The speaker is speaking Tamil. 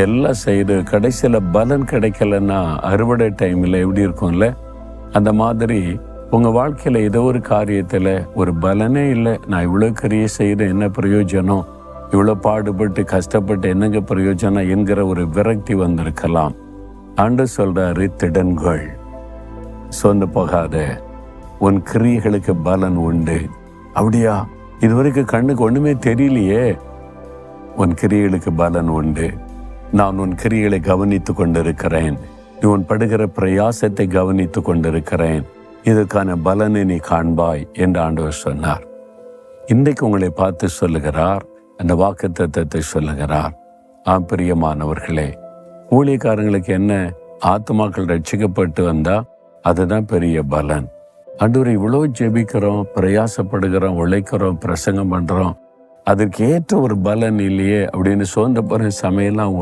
எல்லாம் செய்து கடைசியில் பலன் கிடைக்கலன்னா அறுவடை டைமில் எப்படி இருக்கும்ல? அந்த மாதிரி உங்கள் வாழ்க்கையில் ஏதோ ஒரு காரியத்தில் ஒரு பலனே இல்லை. நான் இவ்வளோ கிரியை செய்கிற என்ன பிரயோஜனம்? இவ்வளோ பாடுபட்டு கஷ்டப்பட்டு என்னங்க பிரயோஜனம் என்கிற ஒரு விரக்தி வந்திருக்கலாம். ஆண்டு சொல்றாரு திடன்கள். சொந்து போகாத. உன் கிரியைகளுக்கு பலன் உண்டு. அப்படியா? இதுவரைக்கும் கண்ணுக்கு ஒண்ணுமே தெரியலையே. உன் கிரியைகளுக்கு பலன் உண்டு. நான் உன் கிரிகளை கவனித்து கொண்டிருக்கிறேன். நீ உன் படுகிற பிரயாசத்தை கவனித்து கொண்டிருக்கிறேன். இதற்கான பலனை நீ காண்பாய் என்று ஆண்டவர் சொன்னார். இன்றைக்கு உங்களை பார்த்து சொல்லுகிறார் அந்த வாக்கு தத்துவத்தை சொல்லுகிறார். ஆம் பிரியமானவர்களே ஊழியக்காரங்களுக்கு என்ன ஆத்மாக்கள் ரட்சிக்கப்பட்டு வந்தா அதுதான் பெரிய பலன். அன்று இவ்வளோ ஜெபிக்கிறோம் பிரயாசப்படுகிறோம் உழைக்கிறோம் பிரசங்கம் பண்றோம். அதற்கு ஏற்ற ஒரு பலன் இல்லையே அப்படின்னு சோர்ந்த போகிற சமையலாம்